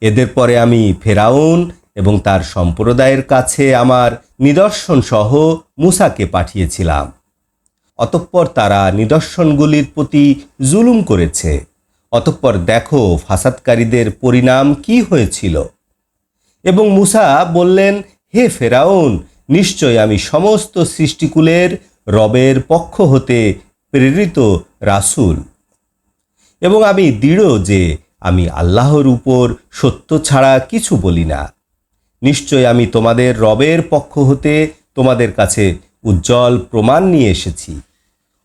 এদের পরে আমি ফেরাউন এবং তার সম্প্রদায়ের কাছে আমার নিদর্শন সহ মুসাকে পাঠিয়েছিলাম। অতঃপর তারা নিদর্শনগুলির প্রতি জুলুম করেছে। অতঃপর দেখো ফাসাদকারীদের পরিণাম কি হয়েছিল। এবং মুসা বললেন, হে ফেরাউন, নিশ্চয় আমি সমস্ত সৃষ্টিকুলের রবের পক্ষ হতে প্রেরিত রাসূল। এবং আমি দৃঢ় যে আমি আল্লাহর উপর সত্য ছাড়া কিছু বলি না। নিশ্চয় আমি তোমাদের রবের পক্ষ হতে তোমাদের কাছে উজ্জ্বল প্রমাণ নিয়ে এসেছি।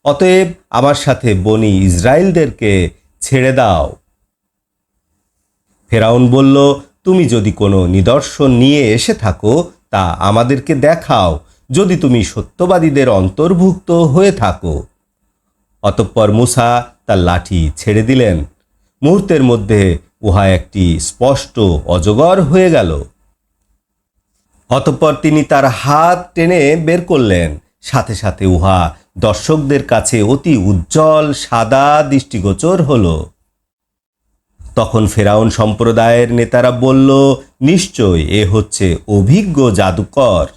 অতএব আমার সাথে বনি ইসরায়েলদেরকে ছেড়ে দাও। ফেরাউন বলল, তুমি যদি কোনো নিদর্শন নিয়ে এসে থাকো, তা আমাদেরকে দেখাও। যদি তুমি সত্যবাদীদের অন্তর্ভুক্ত হয়ে থাকো। অতঃপর মুসা তার লাঠি ছেড়ে দিলেন। মুহূর্তের মধ্যে উহা একটি স্পষ্ট অজগর হয়ে গেল। অতঃপর তিনি তার হাত টেনে বের করলেন। সাথে সাথে উহা দর্শকদের কাছে অতি উজ্জ্বল, সাদা দৃষ্টিগোচর হলো। তখন ফেরাউন সম্প্রদায়ের নেতারা বলল, নিশ্চয় এ হচ্ছে অভিজ্ঞ জাদুকর।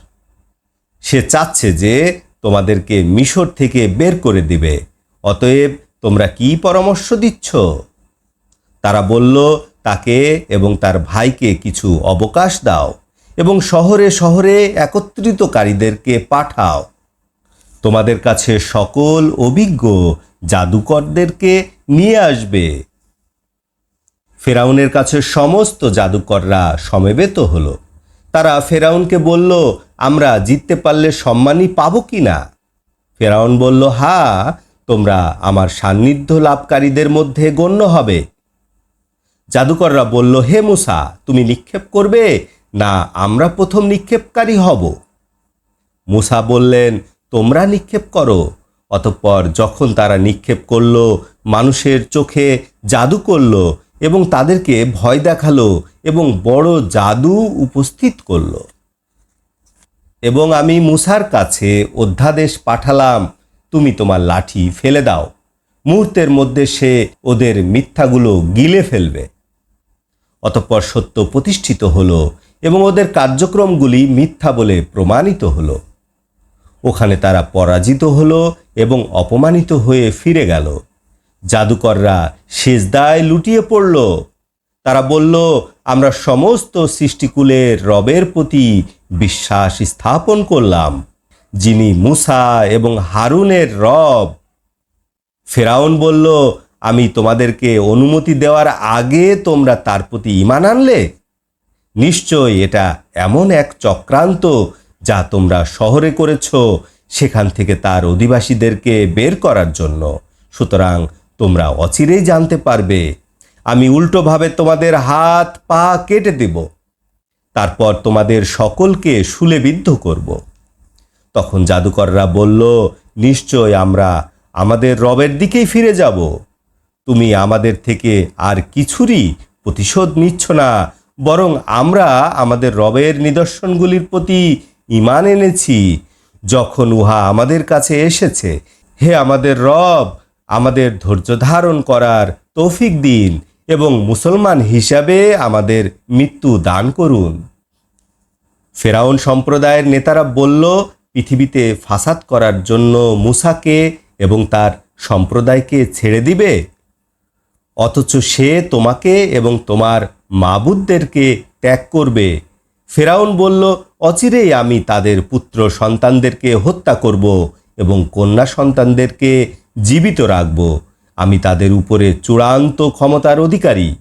সে চাচ্ছে যে তোমাদেরকে মিশর থেকে বের করে দিবে। অতএব তোমরা কি পরামর্শ দিচ্ছ? তারা বলল, তাকে এবং তার ভাইকে কিছু অবকাশ দাও এবং শহরে শহরে একত্রিতকারীদেরকে পাঠাও। তোমাদের কাছে সকল অভিজ্ঞ জাদুকরদেরকে নিয়ে আসবে। ফেরাউনের কাছে সমস্ত জাদুকররা সমবেত হলো। তারা ফেরাউনকে বলল, আমরা জিততে পারলে সম্মানই পাবো কি না? ফেরাউন বলল, হা, তোমরা আমার সান্নিধ্য লাভকারীদের মধ্যে গণ্য হবে। জাদুকররা বলল, হে মুসা, তুমি নিক্ষেপ করবে? না, আমরা প্রথম নিক্ষেপকারী হব। মুসা বললেন, তোমরা নিক্ষেপ করো। অতঃপর যখন তারা নিক্ষেপ করল, মানুষের চোখে জাদু করল এবং তাদেরকে ভয় দেখাল এবং বড় জাদু উপস্থিত করল। এবং আমি মুসার কাছে অধ্যাদেশ পাঠালাম, তুমি তোমার লাঠি ফেলে দাও। মুহূর্তের মধ্যে সে ওদের মিথ্যাগুলো গিলে ফেলবে। অতঃপর সত্য প্রতিষ্ঠিত হলো এবং ওদের কার্যক্রমগুলি মিথ্যা বলে প্রমাণিত হলো। ওখানে তারা পরাজিত হলো এবং অপমানিত হয়ে ফিরে গেল। জাদুকররা সেজদায় লুটিয়ে পড়ল। তারা বলল, আমরা সমস্ত সৃষ্টিকুলের রবের প্রতি বিশ্বাস স্থাপন করলাম, যিনি মুসা এবং হারুনের রব। ফেরাউন বলল আমি তোমাদেরকে অনুমতি দেওয়ার আগে তোমরা তার প্রতি ইমান আনলে, নিশ্চয় এটা এমন এক চক্রান্ত যা তোমরা শহরে করেছ সেখান থেকে তার অধিবাসীদেরকে বের করার জন্য। সুতরাং তোমরা অচিরেই জানতে পারবে, আমি উল্টোভাবে তোমাদের হাত পা কেটে দেব, তারপর তোমাদের সকলকে শুলেবিদ্ধ করব। তখন জাদুকররা বলল, নিশ্চয় আমরা আমাদের রবের দিকেই ফিরে যাব। তুমি আমাদের থেকে আর কিছুরই প্রতিশোধ নিচ্ছ না, বরং আমরা আমাদের রবের নিদর্শনগুলির প্রতি ইমান এনেছি। যখন উহা আমাদের কাছে এসেছে, হে আমাদের রব, আমাদের ধৈর্য ধারণ করার তৌফিক দিন এবং মুসলমান হিসাবে আমাদের মৃত্যু দান করুন। ফেরাউন সম্প্রদায়ের নেতারা বলল, পৃথিবীতে ফাসাদ করার জন্য মুসাকে এবং তার সম্প্রদায়কে ছেড়ে দিবে? অথচ সে তোমাকে এবং তোমার মাবুদদেরকে ত্যাগ করবে। ফেরাউন বলল, অচিরেই আমি তাদের পুত্র সন্তানদেরকে হত্যা করব এবং কন্যা সন্তানদেরকে জীবিত রাখব। আমি তাদের উপরে চূড়ান্ত ক্ষমতার অধিকারী।